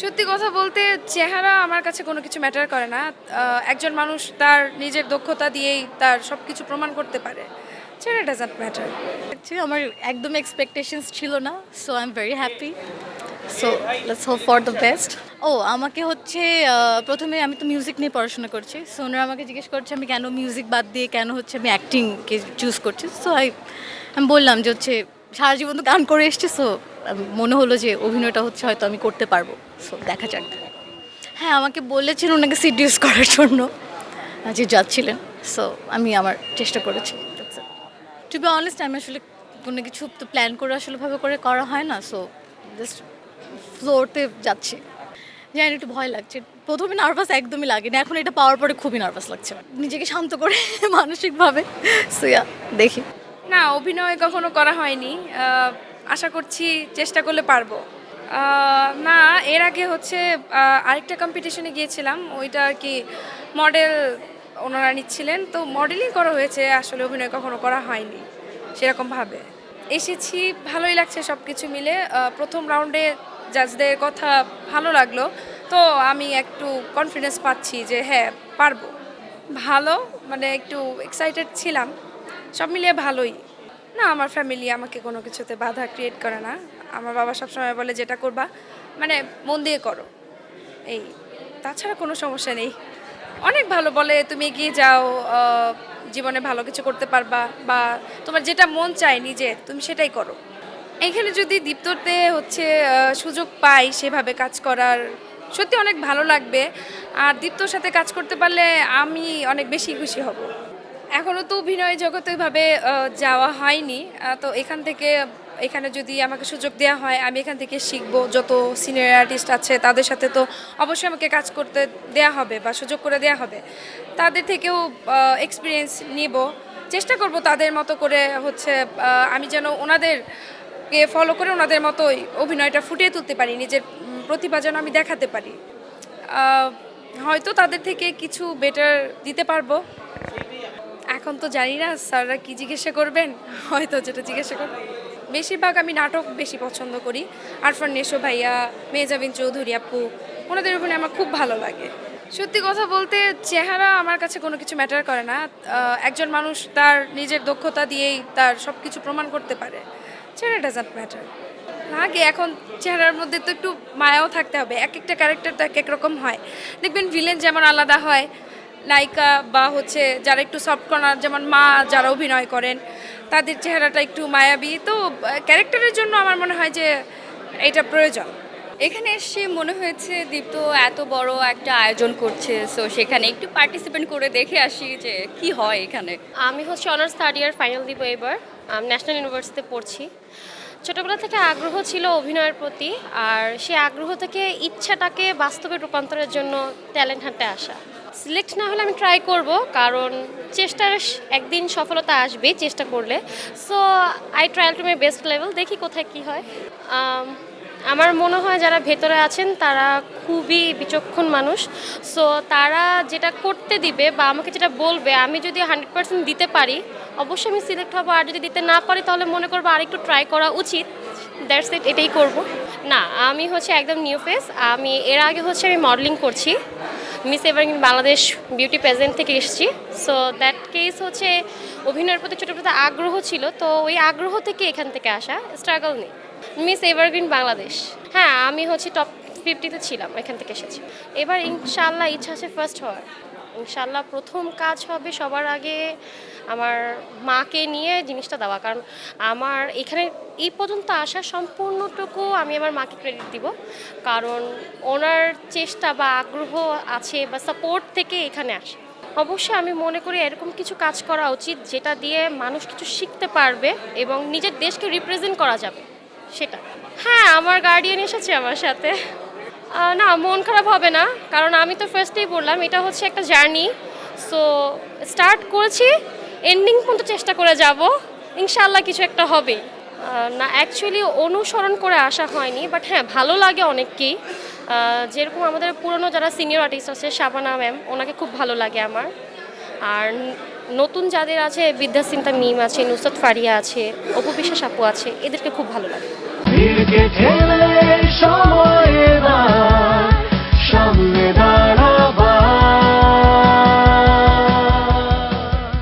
সত্যি কথা বলতে চেহারা আমার কাছে কোনো কিছু ম্যাটার করে না। একজন মানুষ তার নিজের দক্ষতা দিয়েই তার সব কিছু প্রমাণ করতে পারে। চেহারা ডাজন্ট ম্যাটার অ্যাকচুয়ালি আমার একদম এক্সপেকটেশনস ছিল না so I am very happy so let's hope for the best ও, আমাকে হচ্ছে প্রথমে আমি তো মিউজিক নিয়ে পড়াশোনা করছি। সো ওনারা আমাকে জিজ্ঞেস করছে, আমি কেন মিউজিক বাদ দিয়ে, কেন হচ্ছে আমি অ্যাক্টিংকে চুজ করছি? সো আই আমি বললাম যে হচ্ছে, সারা জীবন তো গান করে এসছি সো মনে হলো যে অভিনয়টা হচ্ছে হয়তো আমি করতে পারব। সো দেখা যাক। হ্যাঁ আমাকে বলেছেন ওনাকে সিডিউস করার জন্য, যে যাচ্ছিলেন। সো আমি আমার চেষ্টা করেছি। টু বি অনেস্ট আমি আসলে কোনো কিছু তো প্ল্যান করে আসলে ভাবে করে করা হয় না। সো জাস্ট ফ্লোরতে যাচ্ছি। জানি একটু ভয় লাগছে। প্রথমে নার্ভাস একদমই লাগেনি। এখন এটা পাওয়ার পরে খুবই নার্ভাস লাগছে। নিজেকে শান্ত করে মানসিকভাবে। সো ইয়া দেখি। না, অভিনয় কখনো করা হয়নি। আশা করছি চেষ্টা করলে পারব। না, এর আগে হচ্ছে আরেকটা কম্পিটিশনে গিয়েছিলাম, ওইটা আর কি মডেল ওনারা নিচ্ছিলেন। তো মডেলিং করা হয়েছে, আসলে অভিনয় কখনো করা হয়নি সেরকমভাবে এসেছি, ভালোই লাগছে সব কিছু মিলে প্রথম রাউন্ডে জাজদের কথা ভালো লাগল। তো আমি একটু কনফিডেন্স পাচ্ছি যে হ্যাঁ পারব। ভালো মানে একটু এক্সাইটেড ছিলাম। সব মিলিয়ে ভালোই। না, আমার ফ্যামিলি আমাকে কোনো কিছুতে বাধা ক্রিয়েট করে না। আমার বাবা সবসময় বলে, যেটা করবা মানে মন দিয়ে করো। এই, তাছাড়া কোনো সমস্যা নেই। অনেক ভালো বলে, তুমি এগিয়ে যাও জীবনে ভালো কিছু করতে পারবা বা তোমার যেটা মন চায় নিজে, তুমি সেটাই করো। এখানে যদি দীপ্ততে হচ্ছে সুযোগ পাই সেভাবে কাজ করার, সত্যি অনেক ভালো লাগবে। আর দীপ্তর সাথে কাজ করতে পারলে আমি অনেক বেশি খুশি হব। এখনও তো অভিনয় জগতে ওইভাবে যাওয়া হয়নি। তো এখান থেকে, এখানে যদি আমাকে সুযোগ দেওয়া হয়, আমি এখান থেকে শিখব। যত সিনিয়র আর্টিস্ট আছে, তাদের সাথে তো অবশ্যই আমাকে কাজ করতে দেয়া হবে বা সুযোগ করে দেয়া হবে। তাদের থেকেও এক্সপিরিয়েন্স নিব। চেষ্টা করব তাদের মতো করে হচ্ছে আমি যেন ওনাদেরকে ফলো করে ওনাদের মতোই অভিনয়টা ফুটিয়ে তুলতে পারি, নিজের প্রতিভা যেন আমি দেখাতে পারি। হয়তো তাদের থেকে কিছু বেটার দিতে পারব। এখন তো জানি না, স্যাররা কি জিজ্ঞাসা করবেন? হয়তো যেটা জিজ্ঞাসা করবেন বেশিরভাগ আমি নাটক বেশি পছন্দ করি। আরফান, নেশো ভাইয়া মেজাবিন চৌধুরী আপু, ওনাদের উপরে আমার খুব ভালো লাগে। সত্যি কথা বলতে, চেহারা আমার কাছে কোনো কিছু ম্যাটার করে না। একজন মানুষ তার নিজের দক্ষতা দিয়েই তার সব কিছু প্রমাণ করতে পারে। চেহারা ডাজন্ট ম্যাটার লাগে এখন, চেহারার মধ্যে তো একটু মায়াও থাকতে হবে। এক একটা ক্যারেক্টার তো এক এক রকম হয়। দেখবেন ভিলেন যেমন আলাদা হয় নায়িকা বা হচ্ছে যারা একটু সফট কর্নার যেমন মা যারা অভিনয় করেন তাদের চেহারাটা একটু মায়াবী। তো ক্যারেক্টারের জন্য আমার মনে হয় যে এটা প্রয়োজন। এখানে এসে মনে হয়েছে দীপ্ত এত বড় একটা আয়োজন করছে সো সেখানে একটু পার্টিসিপেন্ট করে দেখে আসি যে কি হয় এখানে। আমি হচ্ছে অনার্স থার্ড ইয়ার ফাইনাল দিব এবার। ন্যাশনাল ইউনিভার্সিটিতে পড়ছি। ছোটোবেলা থেকে আগ্রহ ছিল অভিনয়ের প্রতি আর সেই আগ্রহ থেকে ইচ্ছাটাকে বাস্তবে রূপান্তরের জন্য ট্যালেন্ট হান্টে আসা। সিলেক্ট না হলে আমি ট্রাই করব, কারণ চেষ্টার একদিন সফলতা আসবে চেষ্টা করলে। So I trial to my best level দেখি কোথায় কি হয়। আমার মনে হয় যারা ভেতরে আছেন, তারা খুবই বিচক্ষণ মানুষ। সো তারা যেটা করতে দিবে বা আমাকে যেটা বলবে, আমি যদি হান্ড্রেড পার্সেন্ট দিতে পারি, অবশ্যই আমি সিলেক্ট হব। আর যদি দিতে না পারি, তাহলে মনে করব আরেকটু ট্রাই করা উচিত। দ্যাটস ইট এটাই করব। না, আমি হচ্ছে একদম নিউ ফেস আমি, এর আগে হচ্ছে আমি মডেলিং করছি। Miss Evergreen Bangladesh beauty present থেকে এসেছি। সো দ্যাট কেস হচ্ছে অভিনয়ের প্রতি ছোটো ছোটোবেলাতে আগ্রহ ছিল, তো ওই আগ্রহ থেকে এখান থেকে আসা স্ট্রাগল নেই। মিস এভারগ্রিন বাংলাদেশ হ্যাঁ আমি হচ্ছে টপ ফিফটিতে ছিলাম, এখান থেকে এসেছি। এবার ইনশাল্লাহ ইচ্ছা আছে ফার্স্ট হওয়ার। ইনশাল্লাহ প্রথম কাজ হবে সবার আগে আমার মাকে নিয়ে জিনিসটা দেওয়া। কারণ আমার এখানে এই পর্যন্ত আসা সম্পূর্ণটুকু আমি আমার মাকে ক্রেডিট দিব। কারণ ওনার চেষ্টা বা আগ্রহ আছে বা সাপোর্ট থেকে এখানে আসে। অবশ্যই আমি মনে করি এরকম কিছু কাজ করা উচিত যেটা দিয়ে মানুষ কিছু শিখতে পারবে এবং নিজের দেশকে রিপ্রেজেন্ট করা যাবে। সেটা। হ্যাঁ আমার গার্ডিয়ান এসেছে আমার সাথে। না, মন খারাপ হবে না, কারণ আমি তো ফার্স্টেই বললাম, এটা হচ্ছে একটা জার্নি সো স্টার্ট করেছি এন্ডিং পর্যন্ত চেষ্টা করে যাব ইনশাল্লাহ কিছু একটা হবে। না অ্যাকচুয়ালি অনুসরণ করে আসা হয়নি বাট হ্যাঁ ভালো লাগে অনেককেই। যেরকম আমাদের পুরনো যারা সিনিয়র আর্টিস্ট আছে, শাবানা ম্যাম ওনাকে খুব ভালো লাগে আমার। আর নতুন যাদের আছে বিদ্যাসিন্তা মিম আছে, নুসরত ফারিয়া আছে, অপু বিশ্বাস আপু আছে, এদেরকে খুব ভালো লাগে।